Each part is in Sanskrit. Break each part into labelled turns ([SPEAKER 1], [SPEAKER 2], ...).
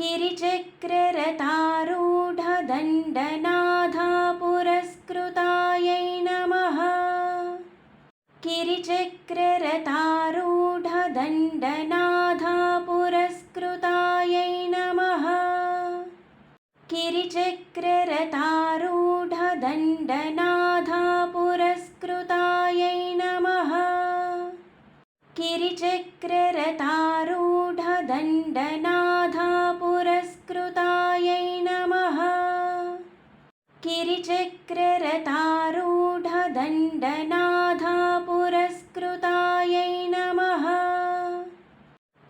[SPEAKER 1] किरिचक्ररतारूढदण्डनाध पुरस्कृतायै नमः। किरिचक्ररतारूढदण्डनाधा पुरस्कृतायै नमः। किरिचक्ररतारूढदण्डनाधा पुरस्कृतायै नमः। किरिचक्ररतारूढदण्डन गिरिचक्ररतारूढदण्डनाथा पुरस्कृतायै नमः।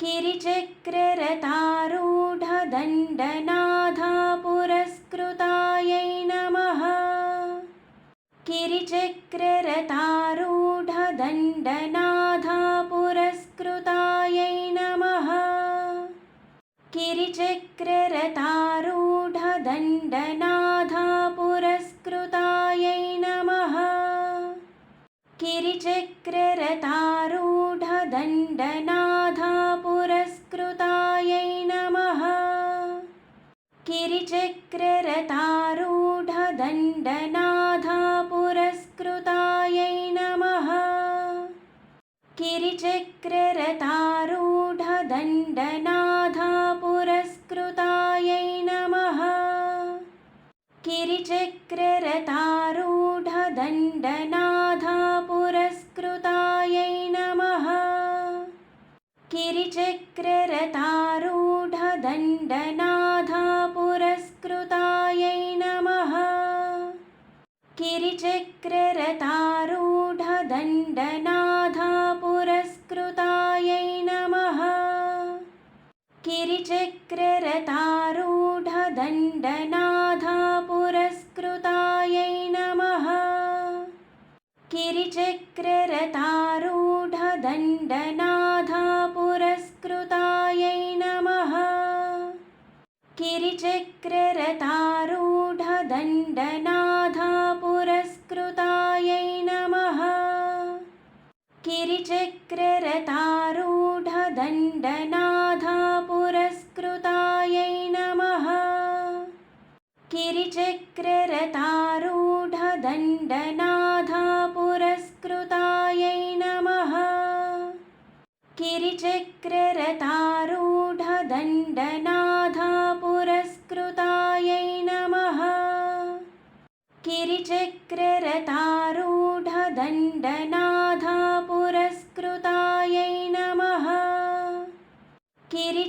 [SPEAKER 1] गिरिचक्ररतारूढदण्डनाथा पुरस्कृतायै नमः। गिरिचक्ररतारूढदण्डनाथा पुरस्कृतायै नमः। किरिचक्ररतारूढदण्डनाथा पुरस्कृतायै नमः। किरिचक्ररतारूढदण्डनाथा पुरस्कृतायै नमः। किरिचक्ररतारूढदण्डनाथा रतारूढदण्ड पुरस् किरिचक्ररतारूढदण्डनाधा पुरस्कृतायै नमः। किरिचक्ररतारूढदण्डनाध पुरस्कृतायै नमः। किरिचक्ररतारूढदण्डनाधा पुरस्कृतायै नमः। किरिचक्ररतारूढदण्डना चक्र पुरस्कृतायै नमः। किरिचक्र पुरस्कृतायै नमः। किरिचक्ररतारूढदण्ड पुरस्कृतायै नमः। किरिचक्र पुरस्कृतायै नमः किरिचक्ररतारूढदण्डनाथा पुरस्कृतायै नमः किरिचक्ररतारूढदण्डनाथा पुरस्कृतायै नमः किरिचक्ररतारूढदण्डना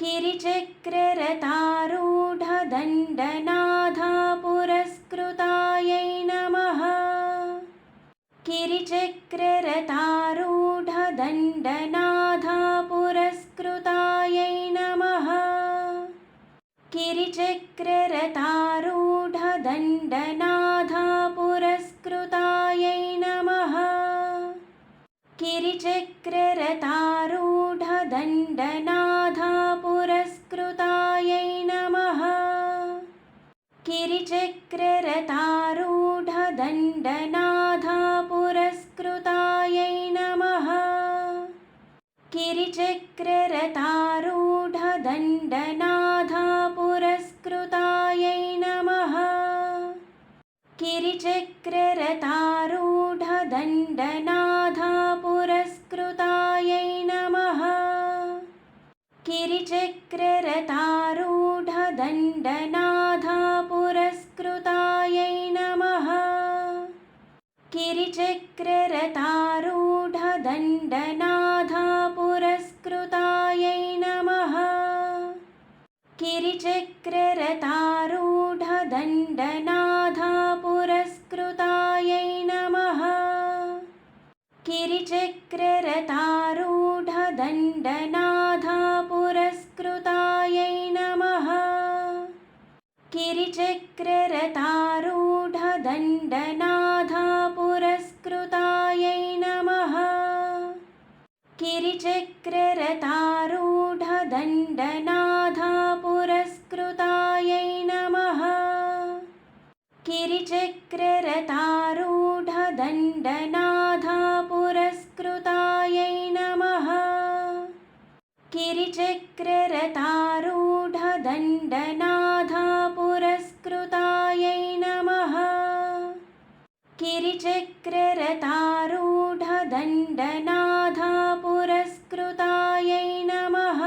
[SPEAKER 1] किरिचक्र पुरस्कृतायै नमः। किरिचक्र पुरस्कृतायै नमः। किरिचक्ररतारूढ पुरस्कृतायै किरिचक्ररतारूढदण्डनाध पुरस्कृताय नमः। किरिचक्ररतारूढदण्डनाधा पुरस्कृतायै नमः। किरिचक्ररतारूढदण्डनाधा पुरस्कृतायै नमः। किरिचक्ररतारूढदण्डना किरिचक्र पुरस्कृतायै नमः। किरिचक्र पुरस्कृतायै नमः। किरिचक्ररतारूढ पुरस्कृतायै नमः। किरिचक्ररतारूढदण्डनाथा पुरस्कृतायै नमः। किरिचक्ररतारूढदण्डनाथा पुरस्कृतायै नमः। किरिचक्ररतारूढदण्डनाथा पुरस्कृतायै नमः। किरिचक्ररतारूढदण्डनाथा पुरस्कृतायै नमः। किरिचक्ररतारूढदण्डनाध पुरस्कृतायै नमः। किरिचक्ररतारूढदण्डनाध पुरस्कृतायै नमः।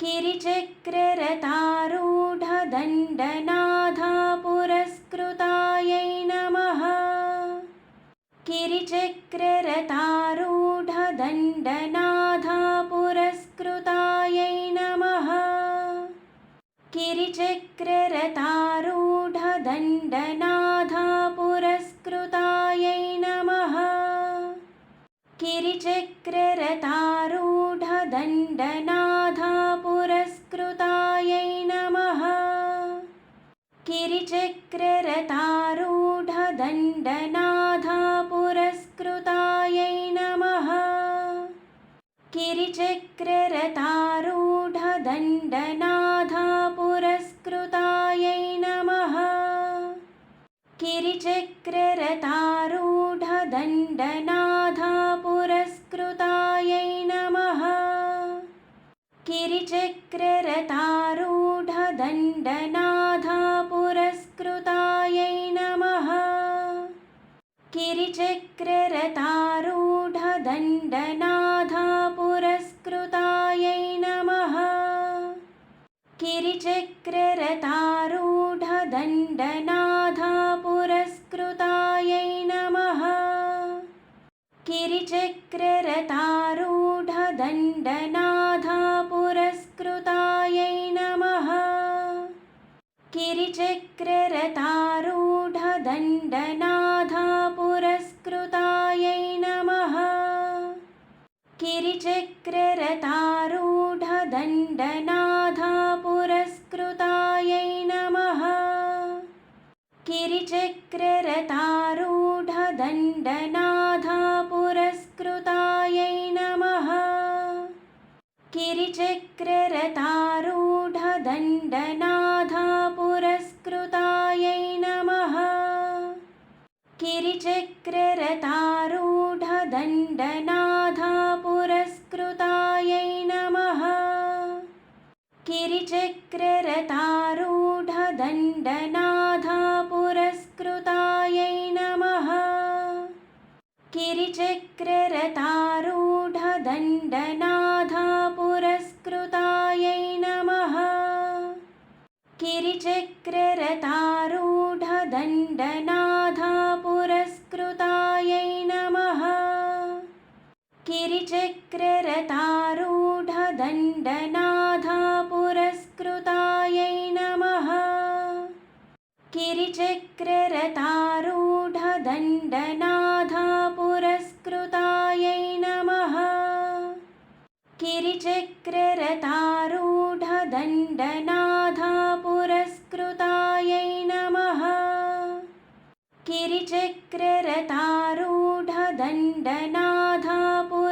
[SPEAKER 1] किरिचक्ररतारूढदण्डनाधा पुरस्कृतायै नमः। किरिचक्ररतारूढदण्डनाय किरिचक्र पुरस्कृतायै नमः। गिरिचक्ररतारूढदण्डनाथा पुरस्कृतायै नमः। किरिचक्ररतारूढ पुरस्कृतायै नमः। किरिचक्र पुरस्कृतायै नमः। किरिचक्ररतारूढदण्डनाथा पुरस्कृतायै नमः। किरिचक्ररतारूढदण्डनाथा पुरस्कृतायै नमः। किरिचक्ररतारूढदण्डनाथा दण्ड पुरस् किरिचक्र पुरस्कृतायै नमः। किरिचक्र पुरस्कृतायै नमः। किरिचक्ररतारूढदण्डनाधा पुरस्कृतायै किरिचक्र पुरस्कृतायै नमः। किरिचक्र पुरस्कृतायै नमः। किरिचक्ररतारूढदण्डनाधा पुरस्कृतायै किरिचक्र पुरस्कृतायै नमः। किरिचक्र पुरस्कृतायै नमः। किरिचक्ररतारूढ पुरस् किरिचक्र रतारूढ दण्डनाधा पुरस्कृतायै नमः। किरिचक्र पुरस्कृतायै किरिचक्ररतारूढ पुरस्कृतायै नमः। किरिचक्ररतारूढदण्डनाधापुर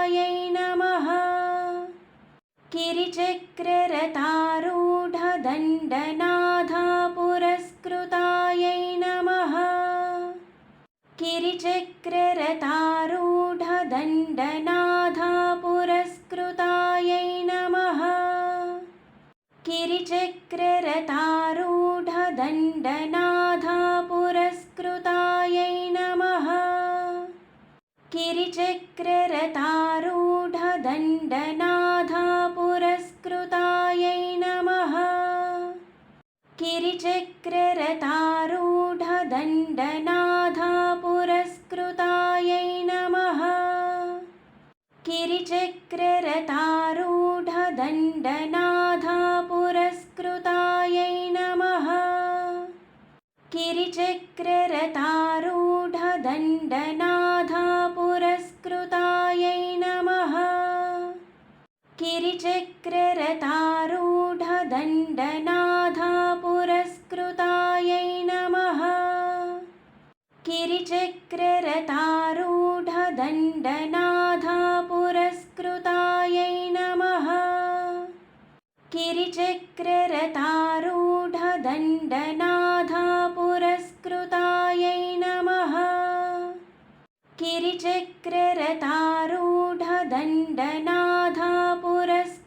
[SPEAKER 1] गिरिचक्ररतारूढदण्डनाथा पुरस्कृतायै नमः। गिरिचक्ररतारूढदण्डनाथा पुरस्कृतायै नमः। गिरिचक्ररतारूढदण्डनाथा पुरस्कृतायै नमः। गिरिचक्ररतारूढदण्डना किरिचक्र पुरस्कृतायै नमः। गिरिचक्ररतारूढदण्डनाथा पुरस्कृतायै नमः। गिरिचक्ररतारूढदण्डनाथा पुरस्कृतायै नमः। किरिचक्ररतारु दण्डनाध पुरस्कृतायै नमः। किरिचक्र पुरस्कृतायै नमः। किरिचक्र पुरस्कृतायै नमः। किरिचक्ररतारूढदण्डनाधा पुरस्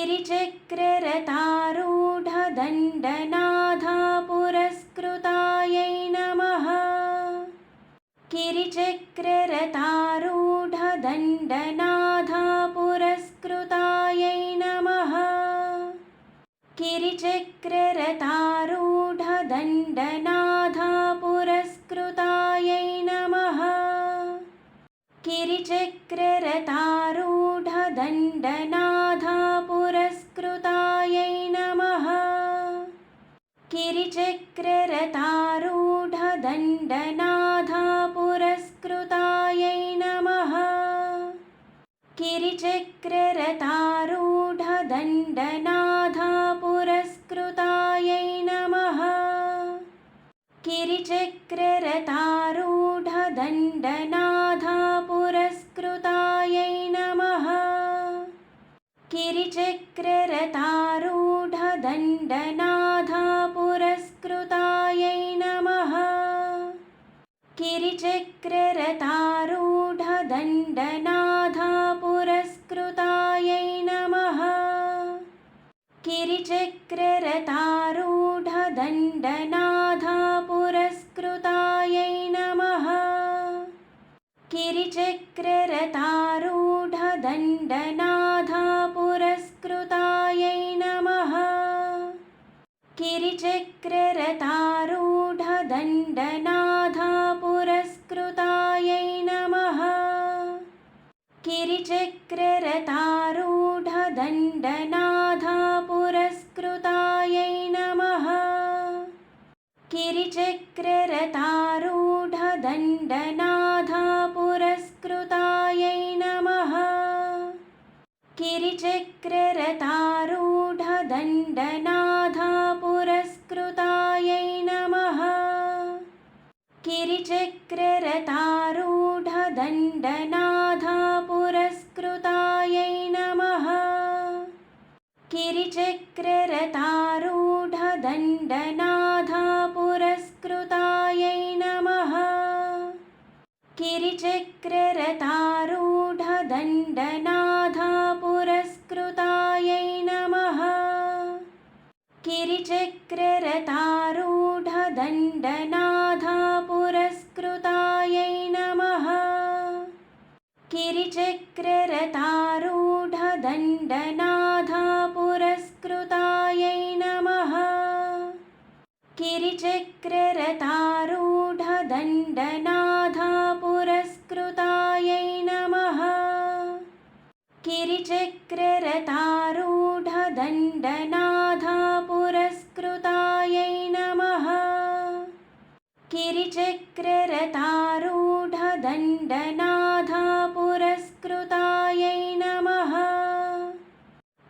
[SPEAKER 1] गिरिचक्ररतारूढदण्डनाथा पुरस्कृतायै नमः। गिरिचक्ररतारूढदण्डनाथा पुरस्कृतायै नमः। गिरिचक्ररतारूढदण्डनाथा पुरस्कृतायै नमः। गिरिचक्ररतारूढदण्डनाथा पुरस्कृतायै नमः। गिरिचक्ररतारूढदण्डनाथा पुरस्कृतायै नमः। गिरिचक्ररतारूढदण्डनाथा पुरस्कृतायै नमः। गिरिचक्ररतारूढदण्डनाथा पुरस्कृतायै गिरिचक्ररतारूढदण्डनाथा पुरस्कृतायै नमः। गिरिचक्ररतारूढदण्डनाथा पुरस्कृतायै नमः। गिरिचक्ररतारूढदण्डनाथा पुरस्कृतायै गिरिचक्ररतारूढदण्डनाथा पुरस्कृतायै नमः। गिरिचक्ररतारूढदण्डनाथा पुरस्कृतायै नमः। गिरिचक्ररतारूढदण्डनाथा पुरस्कृतायै नमः। गिरिचक्ररतारूढदण्डनाथा गिरिचक्ररतारूढदण्डनाथा पुरस्कृतायै नमः। गिरिचक्ररतारूढदण्डनाथा पुरस्कृतायै नमः। गिरिचक्ररतारूढदण्डनाथा पुरस्कृतायै नमः। गिरिचक्ररतारूढदण्डनाथा गिरिचक्ररतारूढदण्डनाथा पुरस्कृतायै नमः। गिरिचक्ररतारूढदण्डनाथा पुरस्कृतायै नमः। गिरिचक्ररतारूढदण्डनाथा पुरस्कृतायै नमः। गिरिचक्ररतारूढदण्डनाथा पुरस्कृतायै नमः।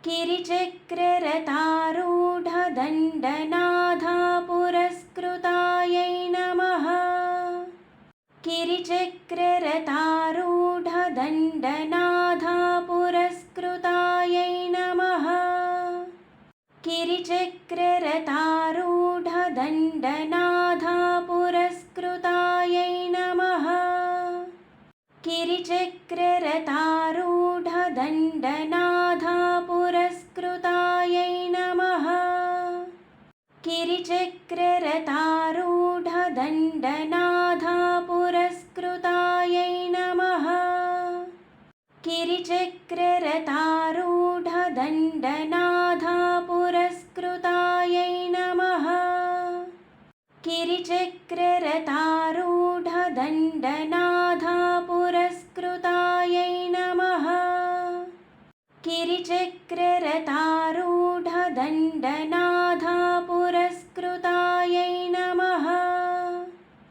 [SPEAKER 1] गिरिचक्ररतारूढदण्डनाथा पुरस्कृतायै नमः। गिरिचक्ररतारूढदण्डनाथा पुरस्कृतायै नमः। गिरिचक्ररतारूढदण्डनाथा पुरस्कृतायै गिरिचक्ररतारूढदण्डनाथा पुरस्कृतायै नमः। गिरिचक्ररतारूढदण्डनाथा पुरस्कृतायै नमः। गिरिचक्ररतारूढदण्डनाथा पुरस्कृतायै नमः। गिरिचक्ररतारूढदण्डनाथा श्रीचक्ररथारूढदण्डनाथा